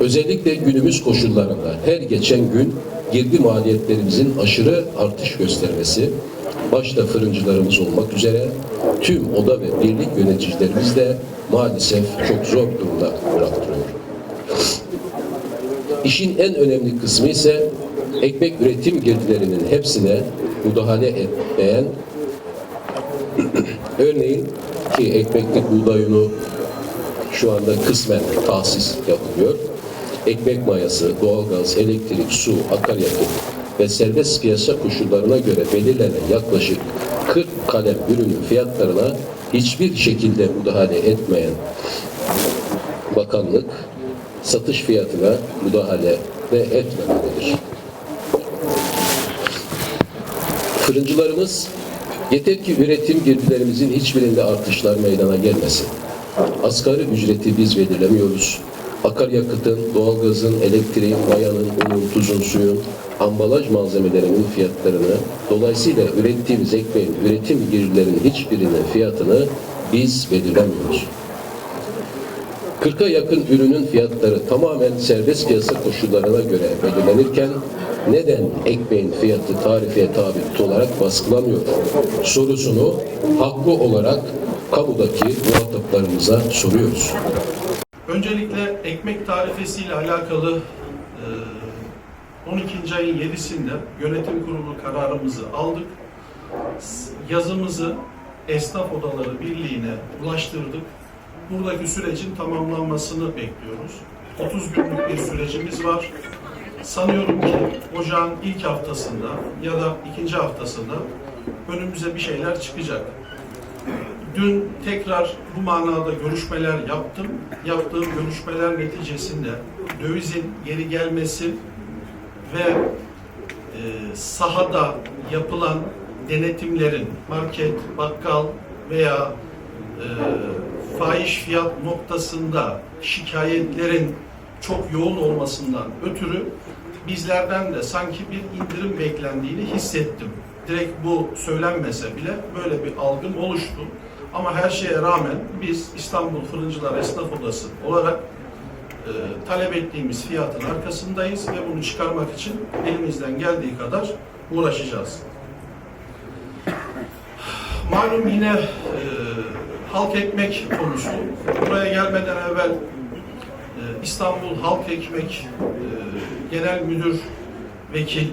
Özellikle günümüz koşullarında her geçen gün girdi maliyetlerimizin aşırı artış göstermesi, başta fırıncılarımız olmak üzere tüm oda ve birlik yöneticilerimiz de maalesef çok zor durumda bıraktırıyor. İşin en önemli kısmı ise ekmek üretim girdilerinin hepsine müdahale etmeyen örneğin ki ekmeklik buğday unu şu anda kısmen tahsis yapılıyor. Ekmek mayası, doğalgaz, elektrik, su, akaryakıt ve serbest piyasa koşullarına göre belirlenen yaklaşık 40 kalem ürünün fiyatlarına hiçbir şekilde müdahale etmeyen bakanlık satış fiyatına müdahale de etmemelidir. Fırıncılarımız yeter ki üretim girdilerimizin hiçbirinde artışlar meydana gelmesin. Asgari ücreti biz belirlemiyoruz. Akaryakıtın, doğalgazın, elektriğin, mayanın, unun, tuzun, suyun, ambalaj malzemelerinin fiyatlarını, dolayısıyla ürettiğimiz ekmeğin, üretim girdilerinin hiçbirinin fiyatını biz belirlemiyoruz. 40'a yakın ürünün fiyatları tamamen serbest piyasa koşullarına göre belirlenirken neden ekmeğin fiyatı tarifiye tabi tutularak baskılanıyor sorusunu haklı olarak kamudaki muhataplarımıza soruyoruz. Öncelikle ekmek tarifesiyle alakalı e, 12. ayın 7'sinde yönetim kurulu kararımızı aldık. Yazımızı Esnaf Odaları Birliği'ne ulaştırdık. Buradaki sürecin tamamlanmasını bekliyoruz. 30 günlük bir sürecimiz var. Sanıyorum ki ocağın ilk haftasında ya da ikinci haftasında önümüze bir şeyler çıkacak. Dün tekrar bu manada görüşmeler yaptım. Yaptığım görüşmeler neticesinde dövizin geri gelmesi ve e, sahada yapılan denetimlerin market, bakkal veya e, fahiş fiyat noktasında şikayetlerin çok yoğun olmasından ötürü bizlerden de sanki bir indirim beklendiğini hissettim. Direkt bu söylenmese bile böyle bir algım oluştu. Ama her şeye rağmen biz İstanbul Fırıncılar Esnaf Odası olarak e, talep ettiğimiz fiyatın arkasındayız ve bunu çıkarmak için elimizden geldiği kadar uğraşacağız. Malum yine e, halk ekmek konusu. Buraya gelmeden evvel e, İstanbul Halk Ekmek e, Genel Müdür Vekil,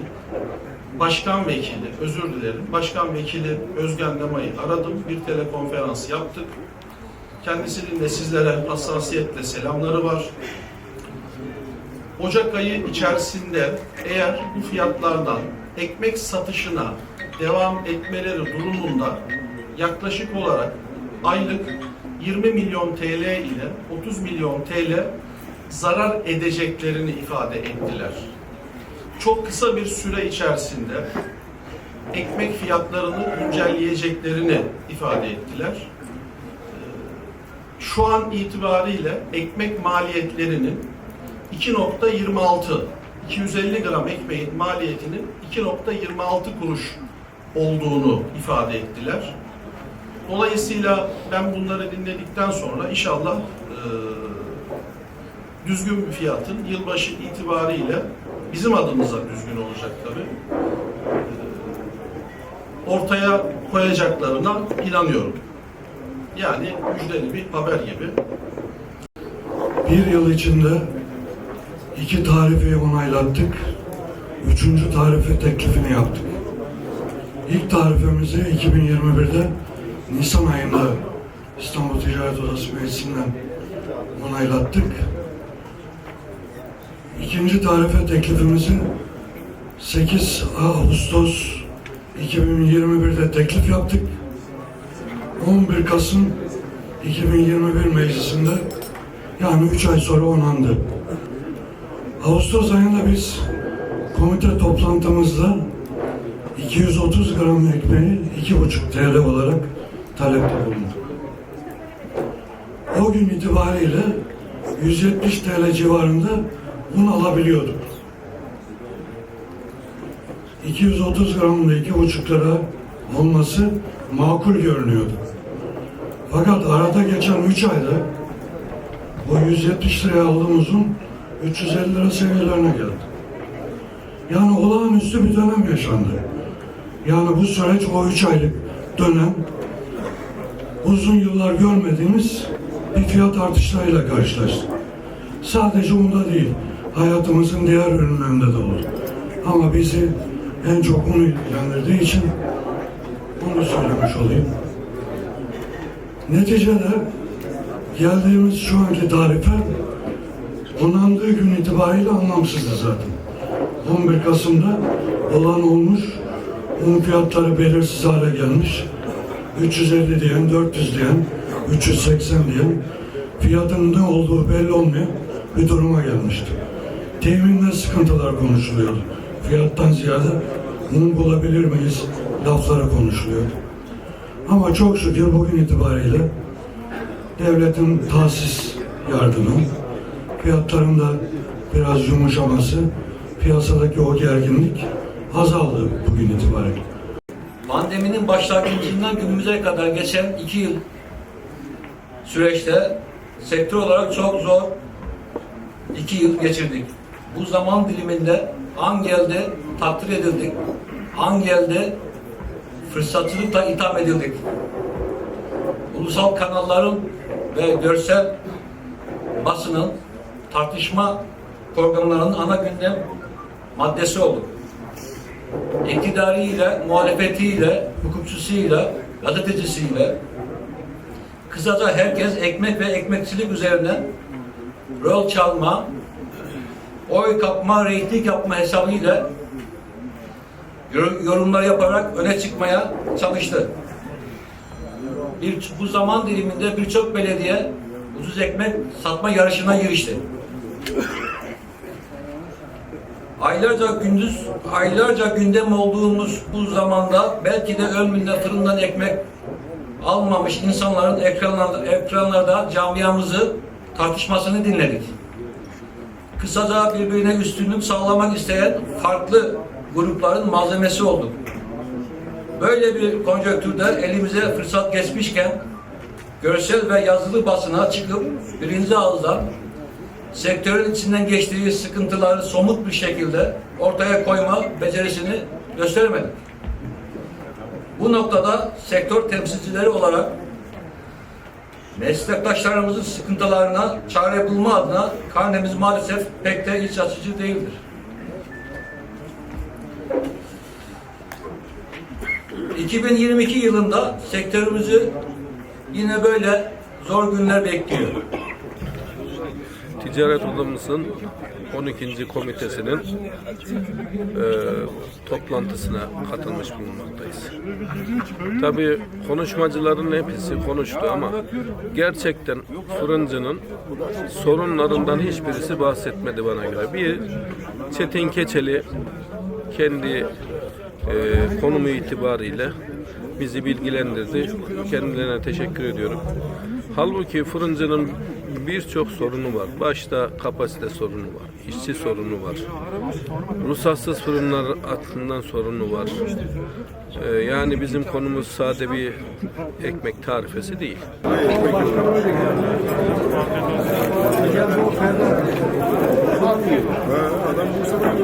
Başkan Vekili, özür dilerim, Başkan Vekili Özgen Lema'yı aradım. Bir telekonferans yaptık. Kendisinin de sizlere hassasiyetle selamları var. Ocak ayı içerisinde eğer bu fiyatlardan ekmek satışına devam etmeleri durumunda yaklaşık olarak aylık 20 milyon TL ile 30 milyon TL zarar edeceklerini ifade ettiler. Çok kısa bir süre içerisinde ekmek fiyatlarını güncelleyeceklerini ifade ettiler. Şu an itibariyle ekmek maliyetlerinin 2.26 250 gram ekmeğin maliyetinin 2.26 kuruş olduğunu ifade ettiler. Dolayısıyla ben bunları dinledikten sonra inşallah e, düzgün bir fiyatın yılbaşı itibariyle bizim adımıza düzgün olacak tabii. e, ortaya koyacaklarına inanıyorum. Yani müjdeli bir haber gibi. Bir yıl içinde iki tarifeyi onaylattık. Üçüncü tarife teklifini yaptık. İlk tarifemizi 2021'de Nisan ayında İstanbul Ticaret Odası Meclisi'nden onaylattık. İkinci tarife teklifimizi 8 Ağustos 2021'de teklif yaptık. 11 Kasım 2021 meclisinde yani 3 ay sonra onandı. Ağustos ayında biz komite toplantımızda 230 gram ekmeği 2,5 TL olarak talepte bulunduk. O gün itibariyle 170 TL civarında un alabiliyorduk. 230 gramla 2,5 lira olması makul görünüyordu. Fakat arada geçen 3 ayda o 170 liraya aldığımız un 350 lira seviyelerine geldi. Yani olağanüstü bir dönem yaşandı. Yani bu süreç o üç aylık dönem uzun yıllar görmediğimiz bir fiyat artışlarıyla karşılaştık. Sadece unda değil, hayatımızın diğer ürünlerinde de oldu. Ama bizi en çok onu ilgilendirdiği için onu söylemiş olayım. Neticede geldiğimiz şu anki tarife onandığı gün itibariyle anlamsızdı zaten. 11 Kasım'da olan olmuş, un fiyatları belirsiz hale gelmiş. 350 diyen, 400 diyen, 380 diyen, fiyatının ne olduğu belli olmayan bir duruma gelmişti. Teminde sıkıntılar konuşuluyordu. Fiyattan ziyade un bulabilir miyiz lafları konuşuluyordu. Ama çok şükür bugün itibariyle devletin tahsis yardımı, fiyatların da biraz yumuşaması, piyasadaki o gerginlik azaldı bugün itibariyle. Pandeminin başlangıcından günümüze kadar geçen iki yıl süreçte sektör olarak çok zor iki yıl geçirdik. Bu zaman diliminde an geldi takdir edildik. An geldi fırsatçılıkla itham edildik. Ulusal kanalların ve görsel basının tartışma programlarının ana gündem maddesi olduk iktidarıyla, muhalefetiyle, hukukçusuyla, gazetecisiyle, kısaca herkes ekmek ve ekmekçilik üzerinden rol çalma, oy kapma, reyting yapma hesabıyla yor- yorumlar yaparak öne çıkmaya çalıştı. Bir, bu zaman diliminde birçok belediye ucuz ekmek satma yarışına girişti. Aylarca gündüz, aylarca gündem olduğumuz bu zamanda belki de ömründe fırından ekmek almamış insanların ekranlarda, ekranlarda camiamızı tartışmasını dinledik. Kısaca birbirine üstünlük sağlamak isteyen farklı grupların malzemesi olduk. Böyle bir konjonktürde elimize fırsat geçmişken görsel ve yazılı basına çıkıp birinci ağızdan sektörün içinden geçtiği sıkıntıları somut bir şekilde ortaya koyma becerisini göstermedik. Bu noktada sektör temsilcileri olarak meslektaşlarımızın sıkıntılarına çare bulma adına karnemiz maalesef pek de iç açıcı değildir. ...2022 yılında sektörümüzü yine böyle zor günler bekliyor. Ticaret Odamızın 12. komitesinin e, toplantısına katılmış bulunmaktayız. Tabii konuşmacıların hepsi konuştu ama gerçekten fırıncının sorunlarından hiçbirisi bahsetmedi bana göre. Bir Çetin Keçeli kendi e, konumu itibariyle bizi bilgilendirdi. Kendilerine teşekkür ediyorum. Halbuki fırıncının birçok sorunu var. Başta kapasite sorunu var, işçi sorunu var. Ruhsatsız fırınlar hakkından sorunu var. Ee, yani bizim konumuz sade bir ekmek tarifesi değil. Adam Bursa'dan